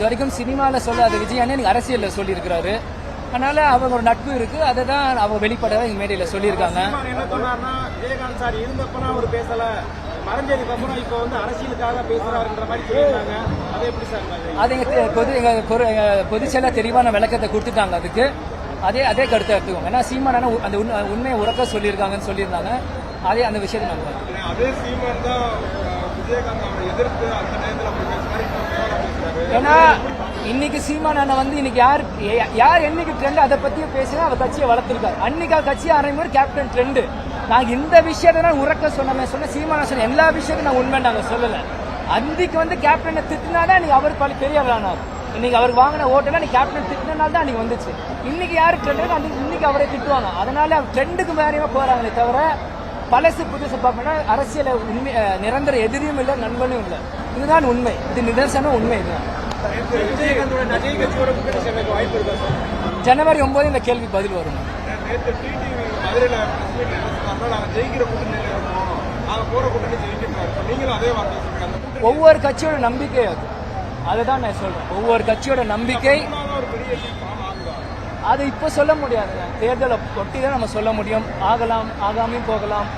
இது வரைக்கும் சினிமாவில் சொல்லாத விஜய் அண்ணன் அரசியலில் சொல்லியிருக்கிறாரு. அதனால அவங்க ஒரு நட்பு இருக்கு. அதை தான் அவங்க வெளிப்படையாக எங்க மேடையில் சொல்லியிருக்காங்க. என்ன சொன்னார்னா விஜயகாந்த் சார் இருந்தப்பனா அவர் பேசல. மறைஞ்சதுக்கு அப்புறம் இப்போ வந்து அரசியலுக்காக பேசுறாருன்ற மாதிரி சொல்லியிருந்தாங்க அதை எப்படி சார்? அது எங்க பொது எங்க தெளிவான விளக்கத்தை கொடுத்துட்டாங்க அதுக்கு. அதே அதே கருத்தை எடுத்துக்கோங்க. ஏன்னா சீமான் அண்ணன் உ- அந்த உண்மை- உண்மையை உறக்க சொல்லியிருக்காங்கன்னு சொல்லியிருந்தாங்க. அதே அந்த விஷயத்தை நம்ம. அதே சீமான் தான் விஜயகாந்த் அவரை எதிர்த்து அந்த நேரத்தில் ஏன்னா இன்னைக்கு சீமான் அண்ணன் வந்து இன்னைக்கு யார் யார் என்னைக்கு ட்ரெண்ட் அதை பத்தியே பேசினா அவர் கட்சியை வளர்த்திருக்காரு. அன்னைக்கு அவர் கட்சியை ஆரம்பிக்கும் கேப்டன் ட்ரெண்டு நாங்கள் இந்த விஷயத்தை நான் உறக்க சொன்னமே சொன்ன சீமான சொன்ன எல்லா விஷயத்தையும் நான் உண்மை நாங்கள் சொல்லல. அன்னைக்கு வந்து கேப்டனை திட்டினாதான் இன்னைக்கு அவர் பல பெரிய ஆளானார் இன்னைக்கு அவர் வாங்கின ஓட்டெல்லாம் நீ கேப்டன் திட்டினால தான் அன்னைக்கு வந்துச்சு. இன்னைக்கு யார் ட்ரெண்ட் அன்னைக்கு இன்னைக்கு அவரை திட்டுவாங்க. அதனால அவர் ட்ரெண்டுக்கு மேலேயுமே போறாங்களே தவிர பழசு புதுசு பார்க்கணும்னா அரசியல உண்மை நிரந்தர எதிரியும் இல்லை நண்பனும் இல்லை. இதுதான் உண்மை. இது நிதர்சனம் உண்மை இதுதான். ஜனவரி ஒன்பது இந்த கேள்வி பதில் வரும். அதே ஒவ்வொரு கட்சியோட நம்பிக்கை அது. அதுதான் நான் சொல்றேன். ஒவ்வொரு கட்சியோட நம்பிக்கை அது இப்போ சொல்ல முடியாதுங்க தேர்தலை ஒட்டி தான் நம்ம சொல்ல முடியும். ஆகலாம் ஆகாமையும் போகலாம்.